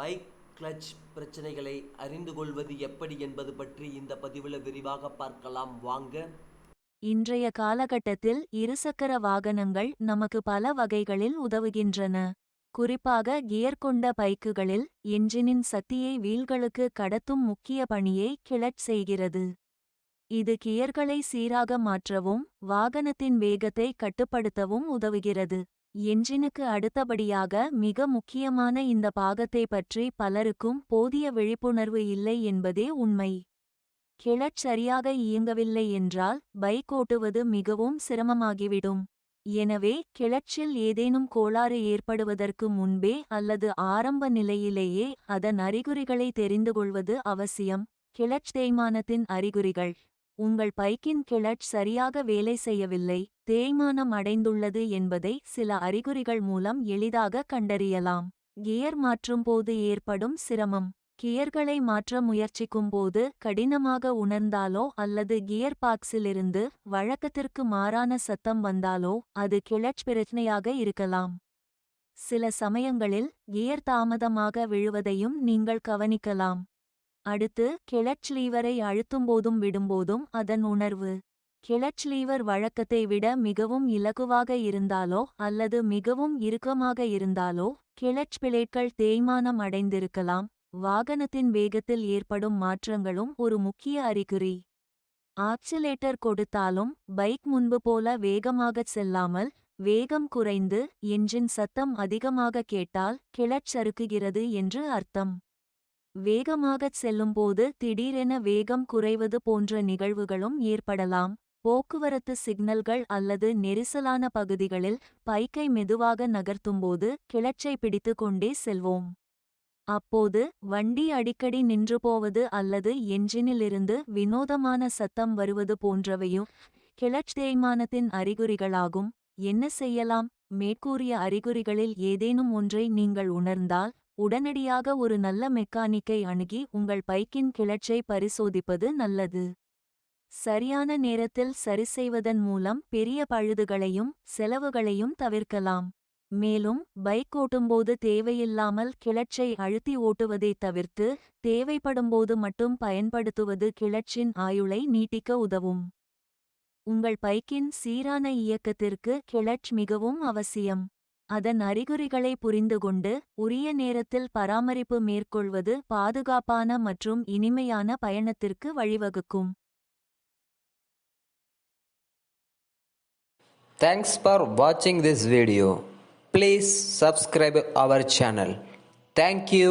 Bike clutch பிரச்சனைகளை அறிந்து கொள்வது எப்படி என்பது பற்றி இந்த பதிவில் விரிவாக பார்க்கலாம். வாங்க. இன்றைய காலகட்டத்தில் இருசக்கர வாகனங்கள் நமக்கு பல வகைகளில் உதவுகின்றன. குறிப்பாக கியர் கொண்ட பைக்குகளில் என்ஜினின் சக்தியை வீல்களுக்கு கடத்தும் முக்கிய பணியை கிளட் செய்கிறது. இது கியர்களை சீராக மாற்றவும் வாகனத்தின் வேகத்தை கட்டுப்படுத்தவும் உதவுகிறது. என்ஜினுக்கு அடுத்தபடியாக மிக முக்கியமான இந்த பாகத்தை பற்றி பலருக்கும் போதிய விழிப்புணர்வு இல்லை என்பதே உண்மை. கிளட் சரியாக இயங்கவில்லை என்றால் பைக் ஓட்டுவது மிகவும் சிரமமாகிவிடும். எனவே கிளட்சில் ஏதேனும் கோளாறு ஏற்படுவதற்கு முன்பே அல்லது ஆரம்ப நிலையிலேயே அதன் அறிகுறிகளை தெரிந்து கொள்வது அவசியம். கிளட்ச் தேய்மானத்தின் அறிகுறிகள். உங்கள் பைக்கின் கிளட்ச் சரியாக வேலை செய்யவில்லை தேய்மானம் அடைந்துள்ளது என்பதை சில அறிகுறிகள் மூலம் எளிதாக கண்டறியலாம். கியர் மாற்றும் போது ஏற்படும் சிரமம். கியர்களை மாற்ற முயற்சிக்கும்போது கடினமாக உணர்ந்தாலோ அல்லது கியர் பாக்ஸிலிருந்து வழக்கத்திற்கு மாறான சத்தம் வந்தாலோ அது கிளட்ச் பிரச்சனையாக இருக்கலாம். சில சமயங்களில் கியர் தாமதமாக விழுவதையும் நீங்கள் கவனிக்கலாம். அடுத்து கிளட்ச் லீவரை அழுத்தும்போதும் விடும்போதும் அதன் உணர்வு. கிளட்ச் லீவர் வழக்கத்தை விட மிகவும் இலகுவாக இருந்தாலோ அல்லது மிகவும் இறுக்கமாக இருந்தாலோ கிளட்ச் பிளேட்கள் தேய்மானம் அடைந்திருக்கலாம். வாகனத்தின் வேகத்தில் ஏற்படும் மாற்றங்களும் ஒரு முக்கிய அறிகுறி. ஆக்சிலேட்டர் கொடுத்தாலும் பைக் முன்பு போல வேகமாகச் செல்லாமல் வேகம் குறைந்து என்ஜின் சத்தம் அதிகமாக கேட்டால் கிளட்ச் சறுக்குகிறது என்று அர்த்தம். வேகமாகச் செல்லும்போது திடீரென வேகம் குறைவது போன்ற நிகழ்வுகளும் ஏற்படலாம். போக்குவரத்து சிக்னல்கள் அல்லது நெரிசலான பகுதிகளில் பைக்கை மெதுவாக நகர்த்தும்போது கிளட்சை பிடித்து கொண்டே செல்வோம். அப்போது வண்டி அடிக்கடி நின்று போவது அல்லது என்ஜினிலிருந்து வினோதமான சத்தம் வருவது போன்றவையும் கிளட்ச் தேய்மானத்தின் அறிகுறிகளாகும். என்ன செய்யலாம்? மேற்கூறிய அறிகுறிகளில் ஏதேனும் ஒன்றை நீங்கள் உணர்ந்தால் உடனடியாக ஒரு நல்ல மெக்கானிக்கை அணுகி உங்கள் பைக்கின் கிளர்ச்சை பரிசோதிப்பது நல்லது. சரியான நேரத்தில் சரிசெய்வதன் மூலம் பெரிய பழுதுகளையும் செலவுகளையும் தவிர்க்கலாம். மேலும் பைக் ஓட்டும்போது தேவையில்லாமல் கிளர்ச்சை அழுத்தி ஓட்டுவதைத் தவிர்த்து தேவைப்படும்போது மட்டும் பயன்படுத்துவது கிளர்ச்சின் ஆயுளை நீட்டிக்க உதவும். உங்கள் பைக்கின் சீரான இயக்கத்திற்கு கிளட்ச் மிகவும் அவசியம். அதன் அறிகுறிகளை புரிந்துகொண்டு உரிய நேரத்தில் பராமரிப்பு மேற்கொள்வது பாதுகாப்பான மற்றும் இனிமையான பயணத்திற்கு வழிவகுக்கும் Thanks for watching this video. Please subscribe our channel. Thank you.